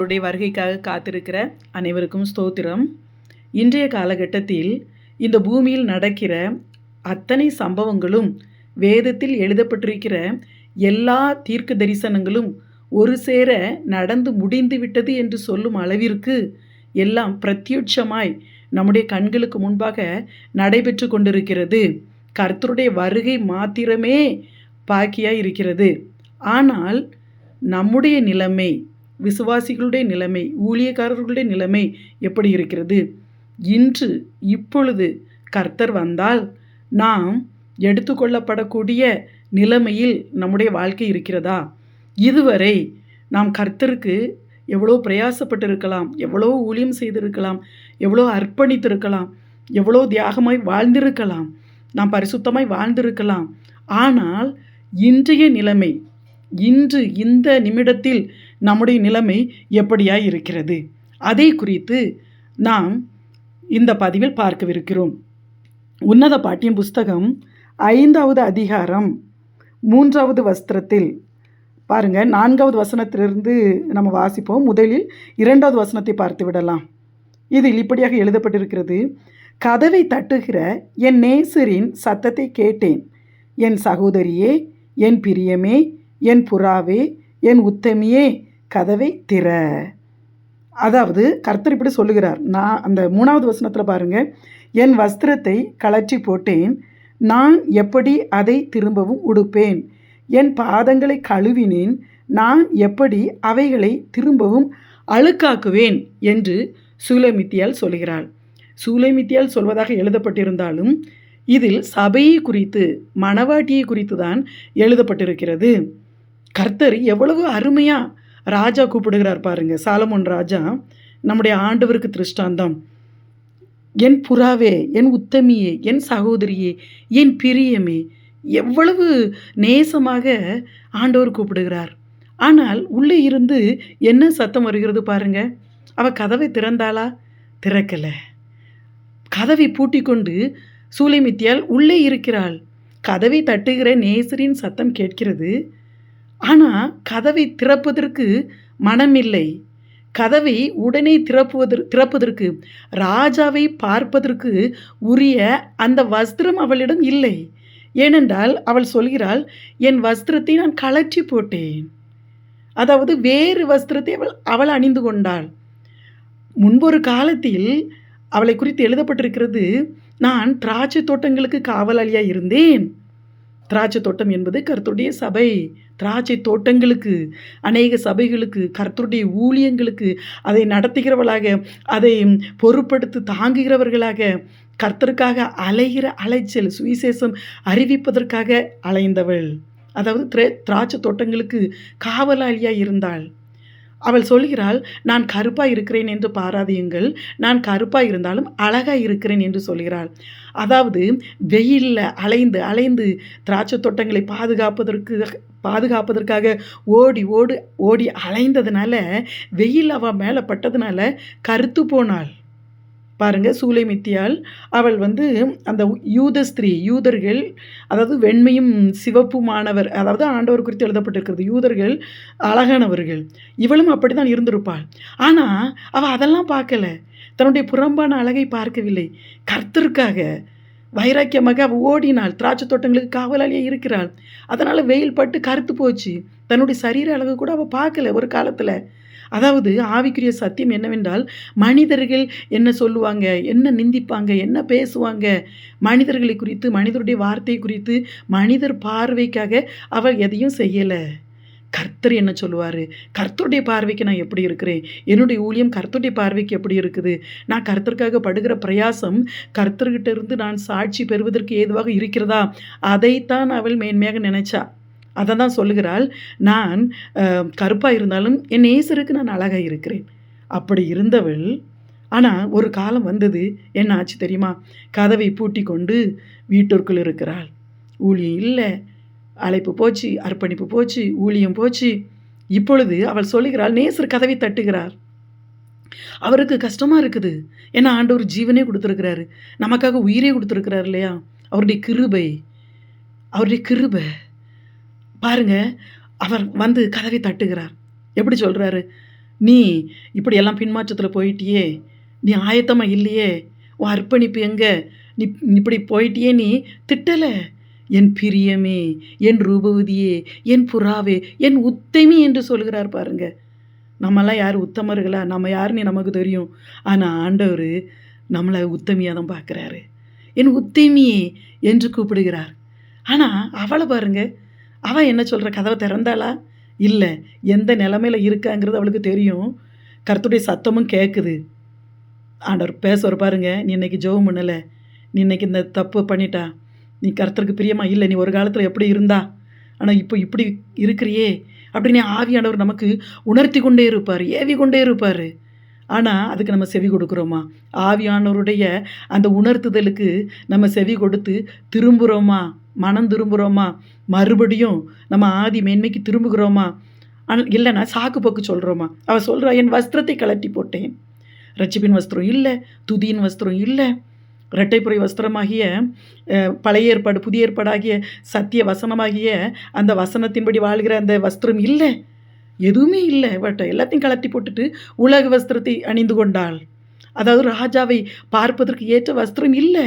கர்த்தருடைய வருகைக்காக காத்திருக்கிற அனைவருக்கும் ஸ்தோத்திரம். இன்றைய காலகட்டத்தில் இந்த பூமியில் நடக்கிற அத்தனை சம்பவங்களும் வேதத்தில் எழுதப்பட்டிருக்கிற எல்லா தீர்க்க தரிசனங்களும் ஒரு சேர நடந்து முடிந்து விட்டது என்று சொல்லும் அளவிற்கு எல்லாம் பிரத்யுட்சமாய் நம்முடைய கண்களுக்கு முன்பாக நடைபெற்று கொண்டிருக்கிறது. கர்த்தருடைய வருகை மாத்திரமே பாக்கியாக இருக்கிறது. ஆனால் நம்முடைய நிலைமை விசுவாசிகளுடைய நிலைமை ஊழியக்காரர்களுடைய நிலைமை எப்படி இருக்கிறது? இன்று இப்பொழுது கர்த்தர் வந்தால் நாம் எடுத்துக்கொள்ளப்படக்கூடிய நிலைமையில் நம்முடைய வாழ்க்கை இருக்கிறதா? இதுவரை நாம் கர்த்தருக்கு எவ்வளோ பிரயாசப்பட்டிருக்கலாம் எவ்வளோ ஊழியம் செய்திருக்கலாம் எவ்வளோ அர்ப்பணித்திருக்கலாம் எவ்வளோ தியாகமாய் வாழ்ந்திருக்கலாம் நாம் பரிசுத்தமாய் வாழ்ந்திருக்கலாம். ஆனால் இன்றைய நிலைமை இன்று இந்த நிமிடத்தில் நம்முடைய நிலைமை எப்படியாய் இருக்கிறது அதை குறித்து நாம் இந்த பதிவில் பார்க்கவிருக்கிறோம். உன்னத பாட்டியம் புஸ்தகம் ஐந்தாவது அதிகாரம் மூன்றாவது வஸ்திரத்தில். பாருங்கள் நான்காவது வசனத்திலிருந்து நம்ம வாசிப்போம். முதலில் இரண்டாவது வசனத்தை பார்த்து விடலாம். இதில் இப்படியாக எழுதப்பட்டிருக்கிறது கதவை தட்டுகிற என் நேசரின் சத்தத்தை கேட்டேன். என் சகோதரியே என் பிரியமே என் புறாவே என் உத்தமியே கதவை திற. அதாவது கர்த்தர் இப்படி சொல்லுகிறார். நான் அந்த மூணாவது வசனத்தில் பாருங்க. என் வஸ்திரத்தை கலற்றி போட்டேன். நான் எப்படி அதை திரும்பவும் உடுப்பேன்? என் பாதங்களை கழுவினேன். நான் எப்படி அவைகளை திரும்பவும் அழுக்காக்குவேன்? என்று சூலமித்தியால் சொல்கிறாள். சூலமித்தியால் சொல்வதாக எழுதப்பட்டிருந்தாலும் இதில் சபையை குறித்து மணவாட்டியை குறித்து தான் எழுதப்பட்டிருக்கிறது. கர்த்தர் எவ்வளவு அருமையாக ராஜா கூப்பிடுகிறார் பாருங்க சாலமோன் ராஜா. நம்முடைய ஆண்டவருக்கு திருஷ்டாந்தம். என் புறாவே என் உத்தமியே என் சகோதரியே என் பிரியமே எவ்வளவு நேசமாக ஆண்டவர் கூப்பிடுகிறார். ஆனால் உள்ளே இருந்து என்ன சத்தம் வருகிறது பாருங்க. அவ கதவை திறந்தாளா? திறக்கலை. கதவை பூட்டி கொண்டு சூளைமித்தியால் உள்ளே இருக்கிறாள். கதவை தட்டுகிற நேசரின் சத்தம் கேட்கிறது. ஆனால் கதவை திறப்பதற்கு மனமில்லை. கதவை உடனே திறப்புவதற்கு திறப்பதற்கு ராஜாவை பார்ப்பதற்கு உரிய அந்த வஸ்திரம் அவளிடம் இல்லை. ஏனென்றால் அவள் சொல்கிறாள் என் வஸ்திரத்தை நான் கலற்றி போட்டேன். அதாவது வேறு வஸ்திரத்தை அவள் அவள் அணிந்து கொண்டாள். முன்பொரு காலத்தில் அவளை குறித்து எழுதப்பட்டிருக்கிறது நான் திராட்சை தோட்டங்களுக்கு காவலாளியாக இருந்தேன் திராட்சை தோட்டம் என்பது கர்த்தருடைய சபை. திராட்சை தோட்டங்களுக்கு அநேக சபைகளுக்கு கர்த்தருடைய ஊழியங்களுக்கு அதை நடத்துகிறவளாக அதை பொறுப்படுத்தி தாங்குகிறவர்களாக கர்த்தருக்காக அலைகிற அலைச்சல் சுவிசேஷம் அறிவிப்பதற்காக அலைந்தவள். அதாவது திரே திராட்சை தோட்டங்களுக்கு காவலாளியாக இருந்தாள். அவள் சொல்கிறாள் நான் கருப்பாக இருக்கிறேன் என்று பாராதியுங்கள். நான் கருப்பாக இருந்தாலும் அழகாக இருக்கிறேன் என்று சொல்கிறாள். அதாவது வெயிலில் அலைந்து அலைந்து திராட்சை தோட்டங்களை பாதுகாப்பதற்கு பாதுகாப்பதற்காக ஓடி ஓடி ஓடி அலைந்ததுனால வெயில் அவள் மேலே பட்டதுனால கருத்து போனாள். பாருங்கள் சூலைமித்தியால் அவள் வந்து அந்த யூத ஸ்திரீ யூதர்கள் அதாவது வெண்மையும் சிவப்புமானவர் அதாவது ஆண்டவர் குறித்து எழுதப்பட்டிருக்கிறது யூதர்கள் அழகானவர்கள் இவளும் அப்படி தான் இருந்திருப்பாள். ஆனால் அவள் அதெல்லாம் பார்க்கல. தன்னுடைய புறம்பான அழகை பார்க்கவில்லை. கர்த்தருக்காக வைராக்கியமாக அவள் ஓடினாள். திராட்சை தோட்டங்களுக்கு காவலாளியாக இருக்கிறாள். அதனால் வெயில் பட்டு கருத்து போச்சு. தன்னுடைய சரீர அழகு கூட அவள் பார்க்கல ஒரு காலத்தில். அதாவது ஆவிக்குரிய சத்தியம் என்னவென்றால் மனிதர்கள் என்ன சொல்லுவாங்க? என்ன நிந்திப்பாங்க? என்ன பேசுவாங்க? மனிதர்களை குறித்து மனிதருடைய வார்த்தை குறித்து மனிதர் பார்வைக்காக அவள் எதையும் செய்யலை. கர்த்தர் என்ன சொல்லுவார்? கர்த்தருடைய பார்வைக்கு நான் எப்படி இருக்கிறேன்? என்னுடைய ஊழியம் கர்த்தருடைய பார்வைக்கு எப்படி இருக்குது? நான் கர்த்தருக்காக படுகிற பிரயாசம் கர்த்தர்கிட்ட இருந்து நான் சாட்சி பெறுவதற்கு ஏதுவாக இருக்கிறதா? அதைத்தான் அவள் மேன்மையாக நினைச்சா. அதை தான் சொல்லுகிறாள் நான் கருப்பாக இருந்தாலும் என் நேசருக்கு நான் அழகாக இருக்கிறேன். அப்படி இருந்தவள் ஆனால் ஒரு காலம் வந்தது. என்ன ஆச்சு தெரியுமா? கதவை பூட்டி கொண்டு வீட்டிற்குள் இருக்கிறாள். ஊழியம் இல்லை. அழைப்பு போச்சு அர்ப்பணிப்பு போச்சு ஊழியம் போச்சு. இப்பொழுது அவள் சொல்லுகிறாள் நேசர் கதவை தட்டுகிறார். அவருக்கு கஷ்டமாக இருக்குது. ஏன்னா ஆண்டவர் ஜீவனே கொடுத்துருக்கிறாரு. நமக்காக உயிரே கொடுத்துருக்கிறார் இல்லையா? அவருடைய கிருபை அவருடைய கிருபை. பாருங்க அவர் வந்து கதவை தட்டுகிறார். எப்படி சொல்கிறாரு நீ இப்படியெல்லாம் பின்மாற்றத்தில் போயிட்டியே நீ ஆயத்தமாக இல்லையே உன் அர்ப்பணிப்பு எங்கே? நீ இப்படி போயிட்டியே நீ? திட்டலை. என் பிரியமே என் ரூபவதியே என் புறாவே என் உத்தமி என்று சொல்கிறார் பாருங்க. நம்மெல்லாம் யார் உத்தமர்களா? நம்ம யாருன்னு நமக்கு தெரியும். ஆனால் ஆண்டவர் நம்மளை உத்தமியாக தான் பார்க்குறாரு என் உத்தமியே என்று கூப்பிடுகிறார். ஆனால் அவளை பாருங்கள் அவள் என்ன சொல்கிற கதவை திறந்தாளா? இல்லை. எந்த நிலமையில இருக்காங்கிறது அவளுக்கு தெரியும். கருத்துடைய சத்தமும் கேட்குது ஆண்டவர் பேசுவார் பாருங்க. நீ இன்னைக்கு ஜெபம் பண்ணலை. நீ இன்னைக்கு இந்த தப்பு பண்ணிட்டா. நீ கருத்தருக்கு பிரியமா இல்லை. நீ ஒரு காலத்தில் எப்படி இருந்தா? ஆனால் இப்போ இப்படி இருக்கிறியே. அப்படின்னு ஆவியானவர் நமக்கு உணர்த்தி கொண்டே இருப்பார். ஏவி கொண்டே இருப்பார். ஆனால் அதுக்கு நம்ம செவி கொடுக்குறோமா? ஆவியானவருடைய அந்த உணர்த்துதலுக்கு நம்ம செவி கொடுத்து திரும்புகிறோமா மனம் திரும்புகிறோமா மறுபடியும் நம்ம ஆதி மேன்மைக்கு திரும்புகிறோமா? ஆனால் இல்லைன்னா சாக்கு போக்கு சொல்கிறோமா அவள் சொல்கிறா என் வஸ்திரத்தை கலட்டி போட்டேன். ரட்சிப்பின் வஸ்திரம் இல்லை துதியின் வஸ்திரம் இல்லை. இரட்டைப்புறை வஸ்திரமாகிய பழைய ஏற்பாடு புதிய ஏற்பாடாகிய சத்திய வசனமாகிய அந்த வசனத்தின்படி வாழ்கிற அந்த வஸ்திரம் இல்லை. எதுவுமே இல்லை. பட் எல்லாத்தையும் கலட்டி போட்டுட்டு உலக வஸ்திரத்தை அணிந்து கொண்டாள். அதாவது ராஜாவை பார்ப்பதற்கு ஏற்ற வஸ்திரம் இல்லை.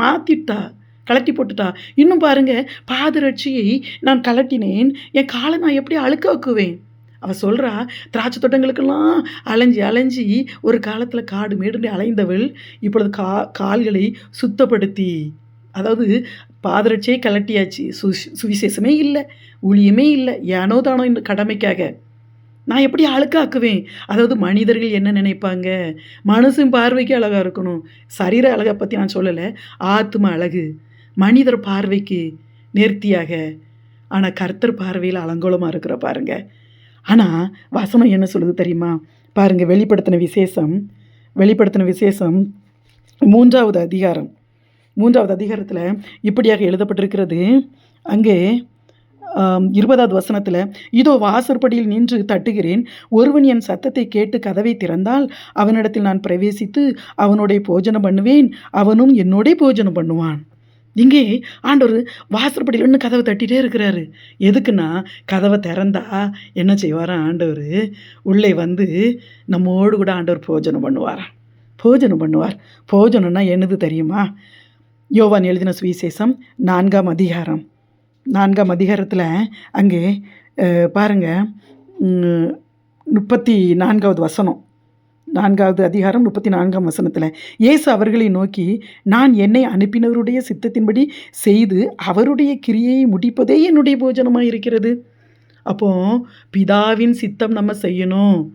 மாற்றிட்டா கலட்டி போட்டுட்டா. இன்னும் பாருங்க பாதரட்சியை நான் கலட்டினேன் என் காலை நான் எப்படி அழுக்க வைக்குவேன்? அவள் சொல்கிறா திராட்சை தோட்டங்களுக்கெல்லாம் அலைஞ்சி அலைஞ்சி ஒரு காலத்தில் காடு மேடு அலைந்தவள் இப்பொழுது கா கால்களை சுத்தப்படுத்தி. அதாவது பாதரட்சியை கலட்டியாச்சு. சு சுவிசேஷமே இல்லை ஊழியமே இல்லை ஏனோ தானோ இந்த கடமைக்காக. நான் எப்படி அழுக்காக்குவேன்? அதாவது மனிதர்கள் என்ன நினைப்பாங்க? மனசும் பார்வைக்கு அழகாக இருக்கணும். சரீர அழகை பற்றி நான் சொல்லலை ஆத்ம அழகு. மனிதர் பார்வைக்கு நேர்த்தியாக ஆனால் கர்த்தர் பார்வையில் அலங்கோலமாக இருக்கிற பாருங்க. ஆனால் வசனம் என்ன சொல்லுது தெரியுமா? பாருங்கள் வெளிப்படுத்தின விசேஷம் வெளிப்படுத்தின விசேஷம் மூன்றாவது அதிகாரம். மூன்றாவது அதிகாரத்தில் இப்படியாக எழுதப்பட்டிருக்கிறது. அங்கே இருபதாவது வசனத்தில் இதோ வாசற்படியில் நின்று தட்டுகிறேன். ஒருவன் என் சத்தத்தை கேட்டு கதவை திறந்தால் அவனிடத்தில் நான் பிரவேசித்து அவனுடைய போஜனம் பண்ணுவேன். அவனும் என்னோடே போஜனம் பண்ணுவான். இங்கே ஆண்டவர் வாசற்படியில் கதவை தட்டிகிட்டே இருக்கிறாரு. எதுக்குன்னா கதவை திறந்தா என்ன செய்வாராம் ஆண்டவர்? உள்ளே வந்து நம்மோடு கூட ஆண்டவர் போஜனம் பண்ணுவாராம் போஜனம் பண்ணுவார். போஜனம்னா என்னது தெரியுமா? யோவான் எழுதின சுவிசேஷம் நான்காம் அதிகாரம். நான்காம் அதிகாரத்தில் அங்கே பாருங்கள் பாருங்க முப்பத்தி நான்காவது வசனம். நான்காவது அதிகாரம் முப்பத்தி நான்காம் வசனத்தில் இயேசு அவர்களை நோக்கி நான் என்னை அனுப்பினவருடைய சித்தத்தின்படி செய்து அவருடைய கிரியையை முடிப்பதே என்னுடைய போஜனமாக இருக்கிறது. அப்போ பிதாவின் சித்தம் நம்ம செய்யணும்.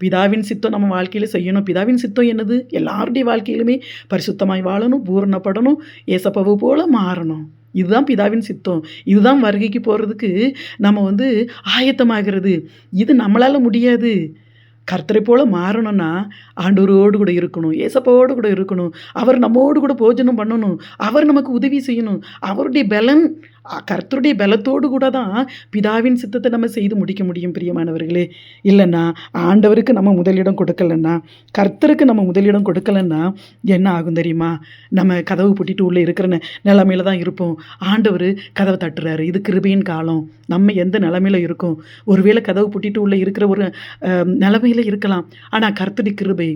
பிதாவின் சித்தம் நம்ம வாழ்க்கையில் செய்யணும். பிதாவின் சித்தம் என்னது? எல்லாருடைய வாழ்க்கையிலுமே பரிசுத்தமாய் வாழணும் பூரணப்படணும் ஏசப்பவு போல மாறணும். இதுதான் பிதாவின் சித்தம். இதுதான் வருகைக்கு போகிறதுக்கு நம்ம வந்து ஆயத்தமாகிறது. இது நம்மளால் முடியாது. கர்த்தரை போல் மாறணும்னா ஆண்டவரோடு கூட இருக்கணும் ஏசப்பாவோடு கூட இருக்கணும். அவர் நம்மோடு கூட போஜனம் பண்ணணும். அவர் நமக்கு உதவி செய்யணும். அவருடைய பலன் கர்த்தருடைய பலத்தோடு கூட தான் பிதாவின் சித்தத்தை நம்ம செய்து முடிக்க முடியும் பிரியமானவர்களே. இல்லைன்னா ஆண்டவருக்கு நம்ம முதலிடம் கொடுக்கலன்னா கர்த்தருக்கு நம்ம முதலிடம் கொடுக்கலன்னா என்ன ஆகும் தெரியுமா? நம்ம கதவு பூட்டிட்டு உள்ளே இருக்கிற நிலமையில தான் இருப்போம். ஆண்டவர் கதவை தட்டுறாரு. இது கிருபையின் காலம். நம்ம எந்த நிலமையில இருக்கோம்? ஒருவேளை கதவு பூட்டிட்டு உள்ளே இருக்கிற ஒரு நிலமையில இருக்கலாம். ஆனால் கர்த்தடி கிருபை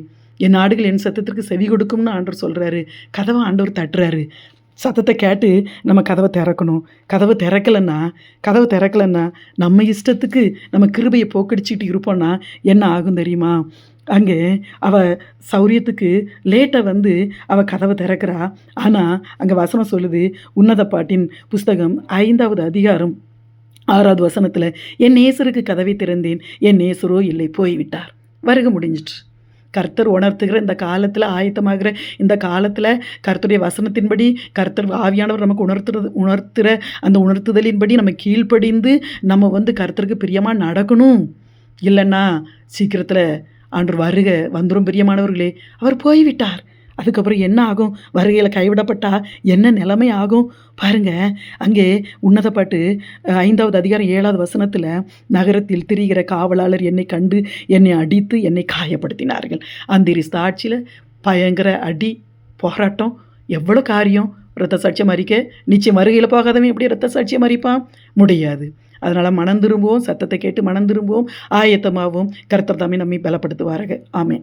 என் நாடுகள் என் சத்தத்திற்கு செவி கொடுக்கும்னு ஆண்டவர் சொல்கிறாரு கதவை ஆண்டவர் தட்டுறாரு. சத்தத்தை கேட்டு நம்ம கதவை திறக்கணும். கதவை திறக்கலைன்னா கதவை திறக்கலைன்னா நம்ம இஷ்டத்துக்கு நம்ம கிருபையை போக்கடிச்சிட்டு இருப்போம்னா என்ன ஆகும் தெரியுமா? அங்கே அவ சௌரியத்துக்கு லேட்டாக வந்து அவ கதவை திறக்கிறா. ஆனால் அங்கே வசனம் சொல்லுது உன்னத பாட்டின் புஸ்தகம் ஐந்தாவது அதிகாரம் ஆறாவது வசனத்தில் என் நேசருக்கு கதவை திறந்தேன் என் நேசரோ இல்லை போய்விட்டார். வருக முடிஞ்சிட்டு கர்த்தர் உணர்த்துகிற இந்த காலத்தில் ஆயத்தமாகிற இந்த காலத்தில் கர்த்தருடைய வசனத்தின்படி கர்த்தர் ஆவியானவர் நமக்கு உணர்த்துறது உணர்த்துகிற அந்த உணர்த்துதலின்படி நம்ம கீழ்ப்படிந்து நம்ம வந்து கர்த்தருக்கு பிரியமாக நடக்கணும். இல்லைன்னா சீக்கிரத்தில் அன்று வருக வந்துடும் பிரியமானவர்களே. அவர் போய்விட்டார். அதுக்கப்புறம் என்ன ஆகும்? வருகையில் கைவிடப்பட்டால் என்ன நிலைமை ஆகும்? பாருங்க அங்கே உன்னதப்பட்டு ஐந்தாவது அதிகாரம் ஏழாவது வசனத்தில் நகரத்தில் திரிகிற காவலாளர் என்னை கண்டு என்னை அடித்து என்னை காயப்படுத்தினார்கள். அந்த சாட்சியில் பயங்கர அடி போராட்டம். எவ்வளோ காரியம்? ரத்த சாட்சியம் மறிக்க. நிச்சயம் வருகையில் போகாதவன் எப்படி ரத்த சாட்சியம் அறிப்பான் முடியாது. அதனால் மனம் திரும்புவோம் சத்தத்தை கேட்டு மனம் திரும்புவோம். ஆயத்தமாகவும் கர்த்தர் தாமே நம்மை பலப்படுத்துவார்கள் ஆமே